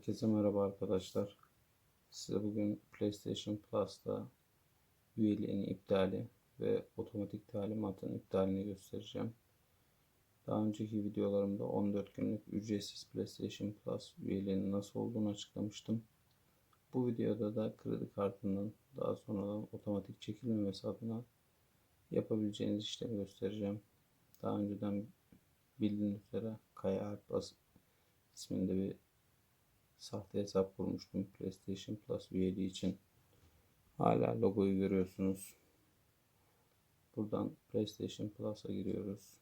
Herkese merhaba arkadaşlar. Size bugün PlayStation Plus'ta üyeliğin iptali ve otomatik talimatın iptalini göstereceğim. Daha önceki videolarımda 14 günlük ücretsiz PlayStation Plus üyeliğinin nasıl olduğunu açıklamıştım. Bu videoda da kredi kartının daha sonradan otomatik çekilmemesi adına yapabileceğiniz işlemi göstereceğim. Daha önceden bildiğiniz üzere Kaya Artbas isminde bir sahte hesap kurmuştum PlayStation Plus üyeliği için. Hala logoyu görüyorsunuz. Buradan PlayStation Plus'a giriyoruz.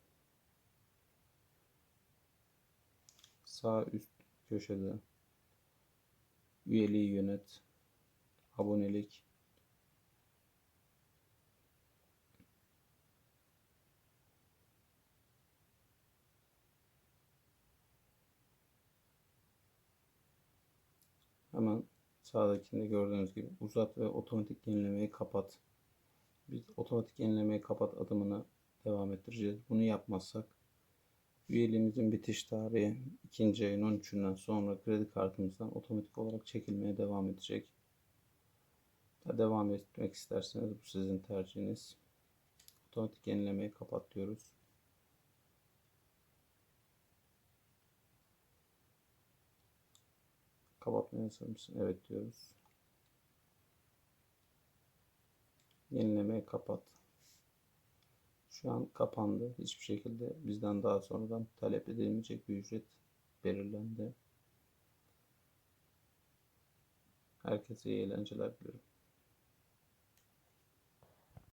Sağ üst köşede üyeliği yönet, abonelik, Hemen sağdakinde gördüğünüz gibi uzat ve otomatik yenilemeyi kapat. Biz otomatik yenilemeyi kapat adımını devam ettireceğiz. Bunu yapmazsak üyeliğimizin bitiş tarihi 2. ayın 13'ünden sonra kredi kartımızdan otomatik olarak çekilmeye devam edecek. Devam etmek isterseniz bu sizin tercihiniz. Otomatik yenilemeyi kapat diyoruz. Kapatmaya hazır mısın? Evet diyoruz. Yenilemeye kapat. Şu an kapandı. Hiçbir şekilde bizden daha sonradan talep edilmeyecek bir ücret belirlendi. Herkese iyi eğlenceler diliyorum.